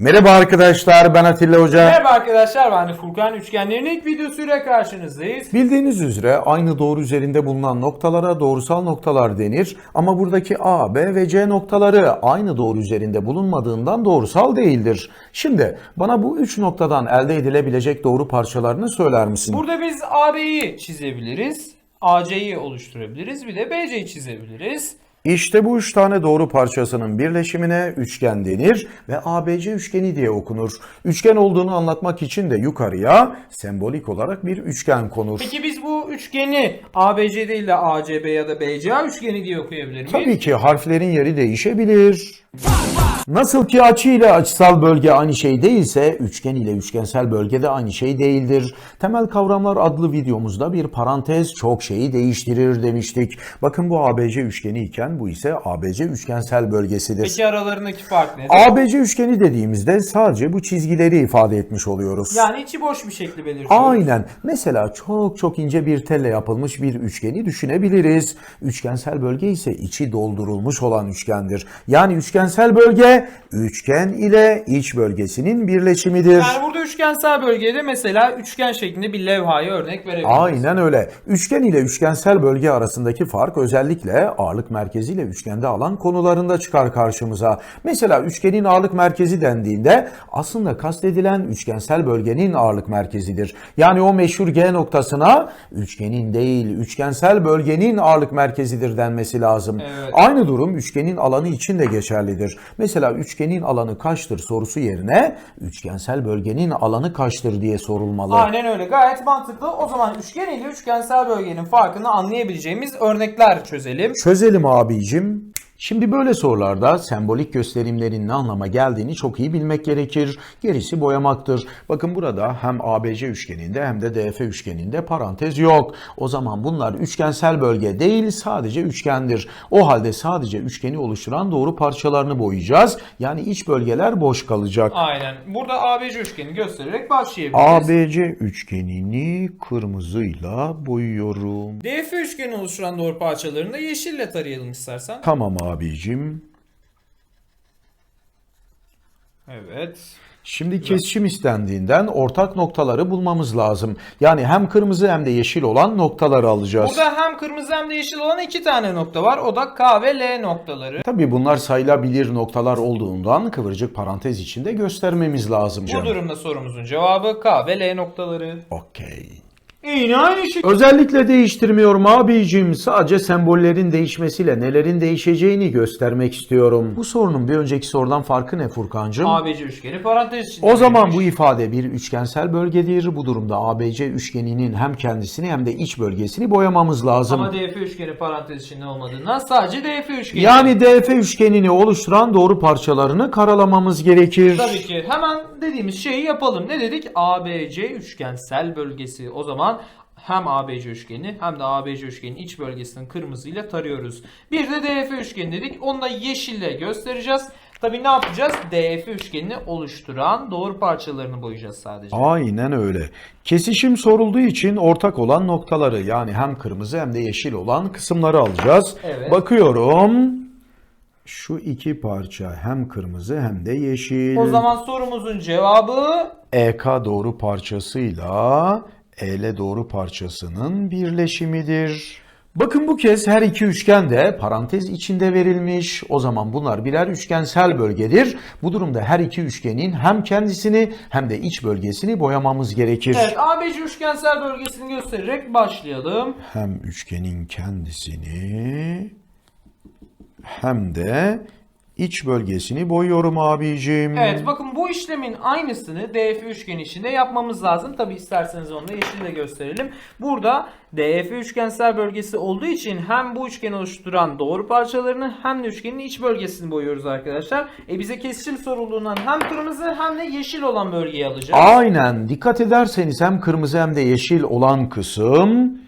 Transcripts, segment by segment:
Merhaba arkadaşlar ben Atilla Hoca. Merhaba arkadaşlar ben de Furkan Üçgenlerin ilk videosuyla karşınızdayız. Bildiğiniz üzere aynı doğru üzerinde bulunan noktalara doğrusal noktalar denir. Ama buradaki A, B ve C noktaları aynı doğru üzerinde bulunmadığından doğrusal değildir. Şimdi bana bu üç noktadan elde edilebilecek doğru parçalarını söyler misin? Burada biz AB'yi çizebiliriz. AC'yi oluşturabiliriz. Bir de BC'yi çizebiliriz. İşte bu üç tane doğru parçasının birleşimine üçgen denir ve ABC üçgeni diye okunur. Üçgen olduğunu anlatmak için de yukarıya sembolik olarak bir üçgen konur. Peki biz bu üçgeni ABC değil de ACB ya da BCA üçgeni diye okuyabilir miyiz? Tabii ki harflerin yeri değişebilir. Nasıl ki açı ile açısal bölge aynı şey değilse, üçgen ile üçgensel bölge de aynı şey değildir. Temel kavramlar adlı videomuzda bir parantez çok şeyi değiştirir demiştik. Bakın bu ABC üçgeni iken bu ise ABC üçgensel bölgesidir. Peki aralarındaki fark nedir? ABC üçgeni dediğimizde sadece bu çizgileri ifade etmiş oluyoruz. Yani içi boş bir şekli belirtiyor. Aynen. Mesela çok çok ince bir telle yapılmış bir üçgeni düşünebiliriz. Üçgensel bölge ise içi doldurulmuş olan üçgendir. Yani üçgensel bölge üçgen ile iç bölgesinin birleşimidir. Yani burada üçgensel bölgede mesela üçgen şeklinde bir levhaya örnek verebiliriz. Aynen öyle. Üçgen ile üçgensel bölge arasındaki fark özellikle ağırlık merkezi ile üçgende alan konularında çıkar karşımıza. Mesela üçgenin ağırlık merkezi dendiğinde aslında kastedilen üçgensel bölgenin ağırlık merkezidir. Yani o meşhur G noktasına üçgenin değil üçgensel bölgenin ağırlık merkezidir denmesi lazım. Evet. Aynı durum üçgenin alanı için de geçerlidir. Mesela üçgenin alanı kaçtır sorusu yerine üçgensel bölgenin alanı kaçtır diye sorulmalı. Aynen öyle. Gayet mantıklı. O zaman üçgen ile üçgensel bölgenin farkını anlayabileceğimiz örnekler çözelim. Çözelim abicim. Şimdi böyle sorularda sembolik gösterimlerin ne anlama geldiğini çok iyi bilmek gerekir. Gerisi boyamaktır. Bakın burada hem ABC üçgeninde hem de DF üçgeninde parantez yok. O zaman bunlar üçgensel bölge değil sadece üçgendir. O halde sadece üçgeni oluşturan doğru parçalarını boyayacağız. Yani iç bölgeler boş kalacak. Aynen. Burada ABC üçgeni göstererek başlayabiliriz. ABC üçgenini kırmızıyla boyuyorum. DF üçgeni oluşturan doğru parçalarını da yeşille tarayalım istersen. Tamam abicim. Evet. Şimdi kesişim istendiğinden ortak noktaları bulmamız lazım. Yani hem kırmızı hem de yeşil olan noktaları alacağız. Burada hem kırmızı hem de yeşil olan iki tane nokta var. O da K ve L noktaları. Tabii bunlar sayılabilir noktalar olduğundan kıvırcık parantez içinde göstermemiz lazım. Bu durumda sorumuzun cevabı K ve L noktaları. Okey. Yine aynı şey. Özellikle değiştirmiyorum abicim. Sadece sembollerin değişmesiyle nelerin değişeceğini göstermek istiyorum. Bu sorunun bir önceki sorudan farkı ne Furkancığım? ABC üçgeni parantez içinde. O zaman bu ifade bir üçgensel bölgedir. Bu durumda ABC üçgeninin hem kendisini hem de iç bölgesini boyamamız lazım. Ama DF üçgeni parantez içinde olmadığından sadece DF üçgeni. Yani DF üçgenini oluşturan doğru parçalarını karalamamız gerekir. Tabii ki. Hemen dediğimiz şeyi yapalım. Ne dedik? ABC üçgensel bölgesi. O zaman hem ABC üçgeni hem de ABC üçgenin iç bölgesini kırmızıyla tarıyoruz. Bir de DF üçgeni dedik. Onu da yeşille göstereceğiz. Tabii ne yapacağız? DF üçgenini oluşturan doğru parçalarını boyayacağız sadece. Aynen öyle. Kesişim sorulduğu için ortak olan noktaları yani hem kırmızı hem de yeşil olan kısımları alacağız. Evet. Bakıyorum. Şu iki parça hem kırmızı hem de yeşil. O zaman sorumuzun cevabı EK doğru parçasıyla EL doğru parçasının birleşimidir. Bakın bu kez her iki üçgen de parantez içinde verilmiş. O zaman bunlar birer üçgensel bölgedir. Bu durumda her iki üçgenin hem kendisini hem de iç bölgesini boyamamız gerekir. Evet ABC üçgensel bölgesini göstererek başlayalım. Hem üçgenin kendisini hem de iç bölgesini boyuyorum abicim. Evet bakın bu işlemin aynısını DF üçgeni içinde yapmamız lazım. Tabi isterseniz onu da yeşille gösterelim. Burada DF üçgensel bölgesi olduğu için hem bu üçgeni oluşturan doğru parçalarını hem de üçgenin iç bölgesini boyuyoruz arkadaşlar. E bize kesişim sorulduğundan hem kırmızı hem de yeşil olan bölgeyi alacağız. Aynen. Dikkat ederseniz hem kırmızı hem de yeşil olan kısım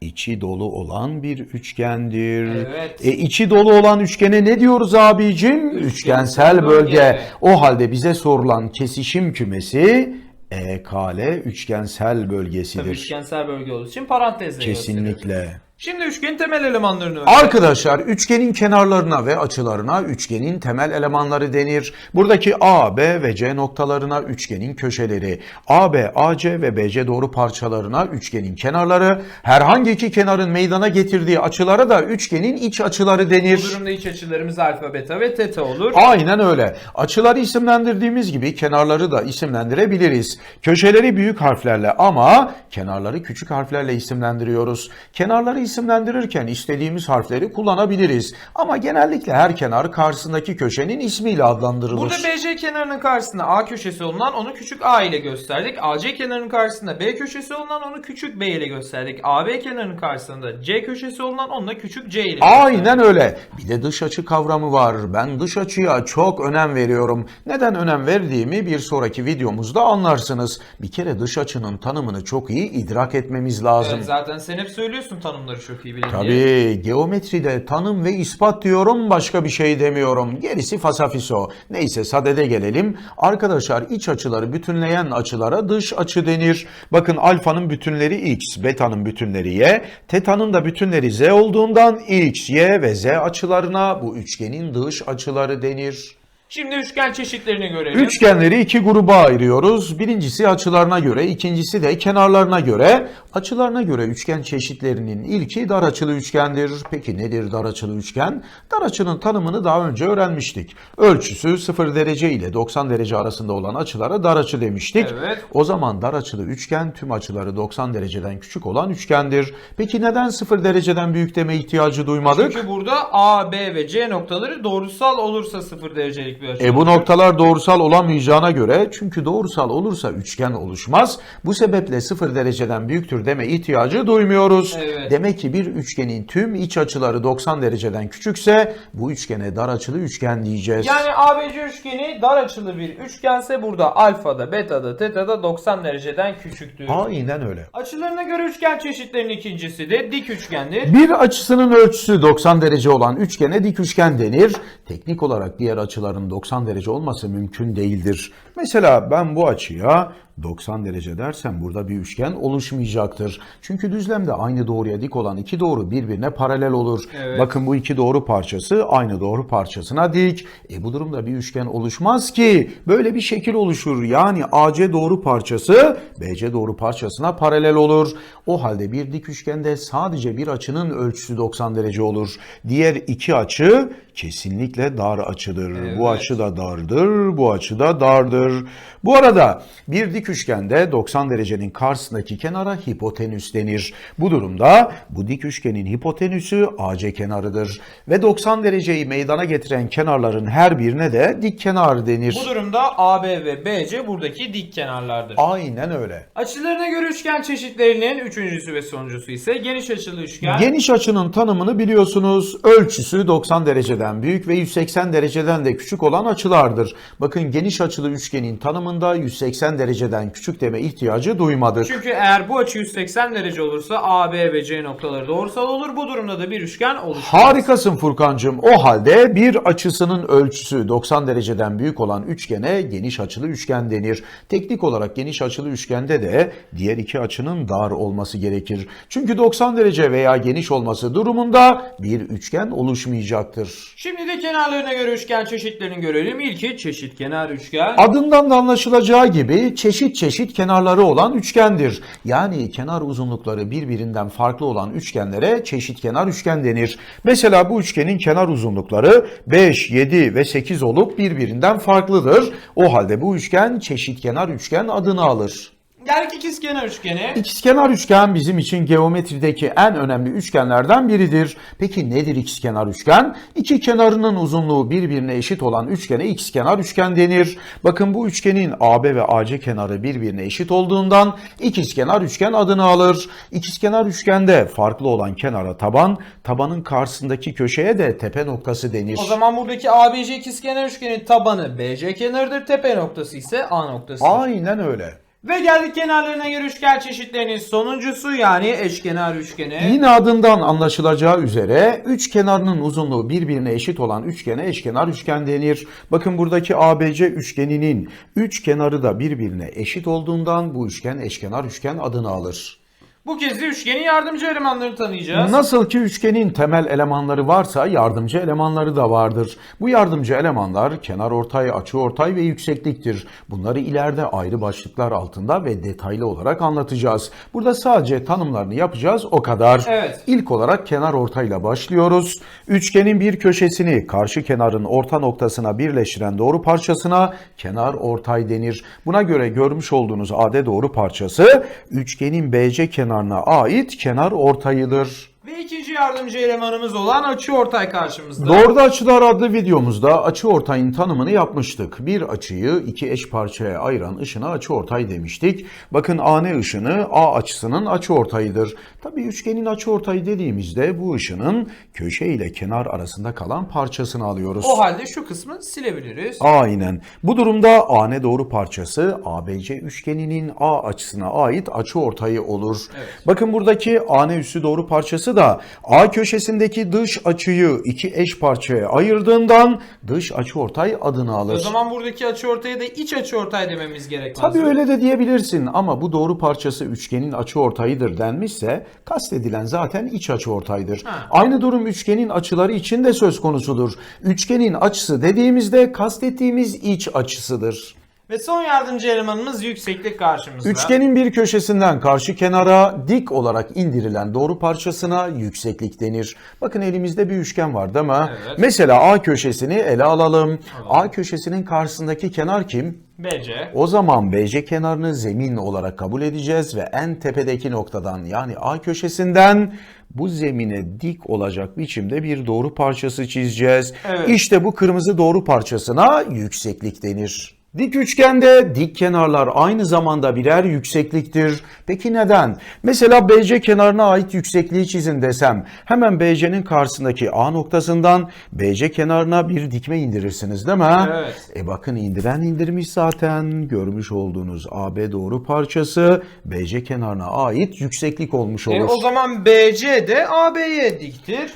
içi dolu olan bir üçgendir. Evet. E içi dolu olan üçgene ne diyoruz abicim? Üçgensel bölge. bölge. O halde bize sorulan kesişim kümesi EKL üçgensel Tabii bölgesidir. üçgensel bölge olduğu için parantezle. Kesinlikle. Şimdi üçgenin temel elemanlarını öğrenelim. Arkadaşlar üçgenin kenarlarına ve açılarına üçgenin temel elemanları denir. Buradaki A, B ve C noktalarına üçgenin köşeleri, AB, AC ve BC doğru parçalarına üçgenin kenarları, herhangi iki kenarın meydana getirdiği açılara da üçgenin iç açıları Bu denir. durumda iç açılarımız alfa, beta ve teta olur. Aynen öyle. Açıları isimlendirdiğimiz gibi kenarları da isimlendirebiliriz. Köşeleri büyük harflerle ama kenarları küçük harflerle isimlendiriyoruz. Kenarları isimlendirirken istediğimiz harfleri kullanabiliriz. Ama genellikle her kenar karşısındaki köşenin ismiyle adlandırılır. Burada BC kenarının karşısında A köşesi olunan onu küçük a ile gösterdik. AC kenarının karşısında B köşesi olunan onu küçük b ile gösterdik. AB kenarının karşısında C köşesi olunan onu da küçük c ile gösterdik. Aynen öyle. Bir de dış açı kavramı var. Ben dış açıya çok önem veriyorum. Neden önem verdiğimi bir sonraki videomuzda anlarsınız. Bir kere dış açının tanımını çok iyi idrak etmemiz lazım. Evet, zaten sen hep söylüyorsun tanımları çok iyi bilin diye. Tabii geometride tanım ve ispat diyorum başka bir şey demiyorum. Gerisi fasafiso. Neyse sadede gelelim. Arkadaşlar iç açıları bütünleyen açılara dış açı denir. Bakın alfanın bütünleri x, beta'nın bütünleri y, teta'nın da bütünleri z olduğundan x, y ve z açılarına bu üçgenin dış açıları denir. Şimdi üçgen çeşitlerini görelim. Üçgenleri iki gruba ayırıyoruz. Birincisi açılarına göre, ikincisi de kenarlarına göre. Açılarına göre üçgen çeşitlerinin ilki dar açılı üçgendir. Peki nedir dar açılı üçgen? Dar açının tanımını daha önce öğrenmiştik. Ölçüsü 0 derece ile 90 derece arasında olan açılara dar açı demiştik. Evet. O zaman dar açılı üçgen tüm açıları 90 dereceden küçük olan üçgendir. Peki neden 0 dereceden büyük deme ihtiyacı duymadık? Çünkü burada A, B ve C noktaları doğrusal olursa 0 derecelik bir açı E bu noktalar doğrusal olamayacağına göre çünkü doğrusal olursa üçgen oluşmaz. Bu sebeple sıfır dereceden büyüktür deme ihtiyacı duymuyoruz. Evet. Demek ki bir üçgenin tüm iç açıları 90 dereceden küçükse bu üçgene dar açılı üçgen diyeceğiz. Yani ABC üçgeni dar açılı bir üçgense burada alfada, beta'da, teta'da 90 dereceden küçüktür. Aynen öyle. Açılarına göre üçgen çeşitlerinin ikincisi de dik üçgendir. Bir açısının ölçüsü 90 derece olan üçgene dik üçgen denir. Teknik olarak diğer açıların 90 derece olması mümkün değildir. Mesela ben bu açıya 90 derece dersem burada bir üçgen oluşmayacaktır. Çünkü düzlemde aynı doğruya dik olan iki doğru birbirine paralel olur. Evet. Bakın bu iki doğru parçası aynı doğru parçasına dik. E bu durumda bir üçgen oluşmaz ki. Böyle bir şekil oluşur. Yani AC doğru parçası BC doğru parçasına paralel olur. O halde bir dik üçgende sadece bir açının ölçüsü 90 derece olur. Diğer iki açı kesinlikle dar açıdır. Bu Evet. açı da dardır, bu açı da dardır. Bu arada bir dik üçgende 90 derecenin karşısındaki kenara hipotenüs denir. Bu durumda bu dik üçgenin hipotenüsü AC kenarıdır. Ve 90 dereceyi meydana getiren kenarların her birine de dik kenar denir. Bu durumda AB ve BC buradaki dik kenarlardır. Aynen öyle. Açılarına göre üçgen çeşitlerinin üçüncüsü ve sonuncusu ise geniş açılı üçgen. Geniş açının tanımını biliyorsunuz. Ölçüsü 90 dereceden büyük ve 180 dereceden de küçük olan açılardır. Bakın geniş açılı üçgenin tanımında 180 dereceden küçük deme ihtiyacı duymadık. Çünkü eğer bu açı 180 derece olursa A, B ve C noktaları doğrusal olur. Bu durumda da bir üçgen oluşur. Harikasın Furkancığım. O halde bir açısının ölçüsü 90 dereceden büyük olan üçgene geniş açılı üçgen denir. Teknik olarak geniş açılı üçgende de diğer iki açının dar olması gerekir. Çünkü 90 derece veya geniş olması durumunda bir üçgen oluşmayacaktır. Şimdi de kenarlarına göre üçgen çeşitlerini görelim. İlki çeşit kenar üçgen. Adından da anlaşılacağı gibi çeşit çeşit kenarları olan üçgendir. Yani kenar uzunlukları birbirinden farklı olan üçgenlere çeşit kenar üçgen denir. Mesela bu üçgenin kenar uzunlukları 5, 7 ve 8 olup birbirinden farklıdır. O halde bu üçgen çeşit kenar üçgen adını alır. Geldik ikizkenar üçgene. İkizkenar üçgen bizim için geometrideki en önemli üçgenlerden biridir. Peki nedir ikizkenar üçgen? İki kenarının uzunluğu birbirine eşit olan üçgene ikizkenar üçgen denir. Bakın bu üçgenin AB ve AC kenarı birbirine eşit olduğundan ikizkenar üçgen adını alır. İkizkenar üçgende farklı olan kenara taban, tabanın karşısındaki köşeye de tepe noktası denir. O zaman buradaki ABC ikizkenar üçgenin tabanı BC kenarıdır. Tepe noktası ise A noktası. Aynen öyle. Ve geldik kenarlarına göre üçgen çeşitlerinin sonuncusu yani eşkenar üçgene. Yine adından anlaşılacağı üzere üç kenarının uzunluğu birbirine eşit olan üçgene eşkenar üçgen denir. Bakın buradaki ABC üçgeninin üç kenarı da birbirine eşit olduğundan bu üçgen eşkenar üçgen adını alır. Bu kez de üçgenin yardımcı elemanlarını tanıyacağız. Nasıl ki üçgenin temel elemanları varsa yardımcı elemanları da vardır. Bu yardımcı elemanlar kenar ortay, açı ortay ve yüksekliktir. Bunları ileride ayrı başlıklar altında ve detaylı olarak anlatacağız. Burada sadece tanımlarını yapacağız o kadar. Evet. İlk olarak kenar ortayla başlıyoruz. Üçgenin bir köşesini karşı kenarın orta noktasına birleştiren doğru parçasına kenar ortay denir. Buna göre görmüş olduğunuz AD doğru parçası üçgenin BC kenarına ait kenar ortayıdır. Ve ikinci yardımcı elemanımız olan açıortay karşımızda. Doğruda açılar adlı videomuzda açı ortayın tanımını yapmıştık. Bir açıyı iki eş parçaya ayıran ışına açı ortay demiştik. Bakın AN ışını A açısının açı ortayıdır. Tabii üçgenin açı ortayı dediğimizde bu ışının köşe ile kenar arasında kalan parçasını alıyoruz. O halde şu kısmı silebiliriz. Aynen. Bu durumda AN doğru parçası ABC üçgeninin A açısına ait açı ortayı olur. Bakın buradaki AN üssü doğru parçası da A köşesindeki dış açıyı iki eş parçaya ayırdığından dış açı ortay adını alır. O zaman buradaki açıortaya da iç açıortay dememiz gerekmez. Tabii öyle de diyebilirsin ama bu doğru parçası üçgenin açı ortayıdır denmişse kastedilen zaten iç açı ortaydır. Ha. Aynı durum üçgenin açıları için de söz konusudur. Üçgenin açısı dediğimizde kastettiğimiz iç açısıdır. Ve son yardımcı elemanımız yükseklik karşımızda. Üçgenin bir köşesinden karşı kenara dik olarak indirilen doğru parçasına yükseklik denir. Bakın elimizde bir üçgen var değil mi? Evet. Mesela A köşesini ele alalım. A köşesinin karşısındaki kenar kim? BC. O zaman BC kenarını zemin olarak kabul edeceğiz ve en tepedeki noktadan yani A köşesinden bu zemine dik olacak biçimde bir doğru parçası çizeceğiz. Evet. İşte bu kırmızı doğru parçasına yükseklik denir. Dik üçgende dik kenarlar aynı zamanda birer yüksekliktir. Peki neden? Mesela BC kenarına ait yüksekliği çizin desem hemen BC'nin karşısındaki A noktasından BC kenarına bir dikme indirirsiniz değil mi? Evet. E bakın indiren indirmiş zaten. Görmüş olduğunuz AB doğru parçası BC kenarına ait yükseklik olmuş olur. E, o zaman BC de AB'ye diktir.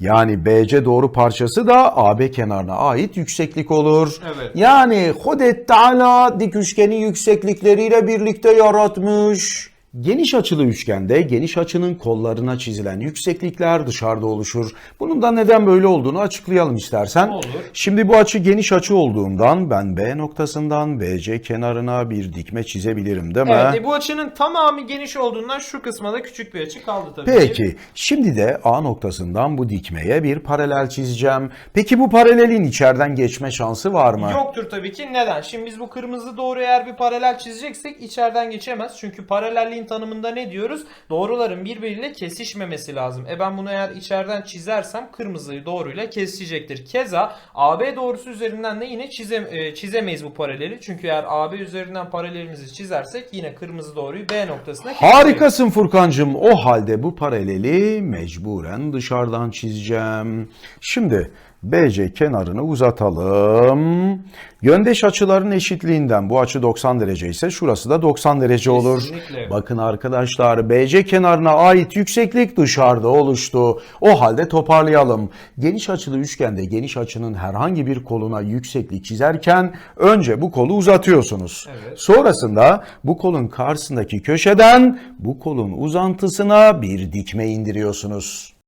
Yani BC doğru parçası da AB kenarına ait yükseklik olur. Evet. Yani Hudet Teala dik üçgeni yükseklikleriyle birlikte yaratmış. Geniş açılı üçgende geniş açının kollarına çizilen yükseklikler dışarıda oluşur. Bunun da neden böyle olduğunu açıklayalım istersen. Olur. Şimdi bu açı geniş açı olduğundan ben B noktasından BC kenarına bir dikme çizebilirim değil mi? Evet, e, bu açının tamamı geniş olduğundan şu kısma da küçük bir açı kaldı tabii ki. Peki, şimdi de A noktasından bu dikmeye bir paralel çizeceğim. Peki bu paralelin içeriden geçme şansı var mı? Yoktur tabii ki. Neden? Şimdi biz bu kırmızı doğru eğer bir paralel çizeceksek içeriden geçemez. Çünkü paralelliğin tanımında ne diyoruz? Doğruların birbiriyle kesişmemesi lazım. E ben bunu eğer içeriden çizersem kırmızıyı doğruyla kesişecektir. Keza AB doğrusu üzerinden de yine çize, e, çizemeyiz bu paraleli. Çünkü eğer AB üzerinden paralelimizi çizersek yine kırmızı doğruyu B noktasına keseceğiz. Harikasın Furkancığım. O halde bu paraleli mecburen dışarıdan çizeceğim. Şimdi BC kenarını uzatalım. Yöndeş açıların eşitliğinden bu açı 90 derece ise şurası da 90 derece olur. Kesinlikle. Bakın arkadaşlar BC kenarına ait yükseklik dışarıda oluştu. O halde toparlayalım. Geniş açılı üçgende geniş açının herhangi bir koluna yükseklik çizerken önce bu kolu uzatıyorsunuz. Evet. Sonrasında bu kolun karşısındaki köşeden bu kolun uzantısına bir dikme indiriyorsunuz.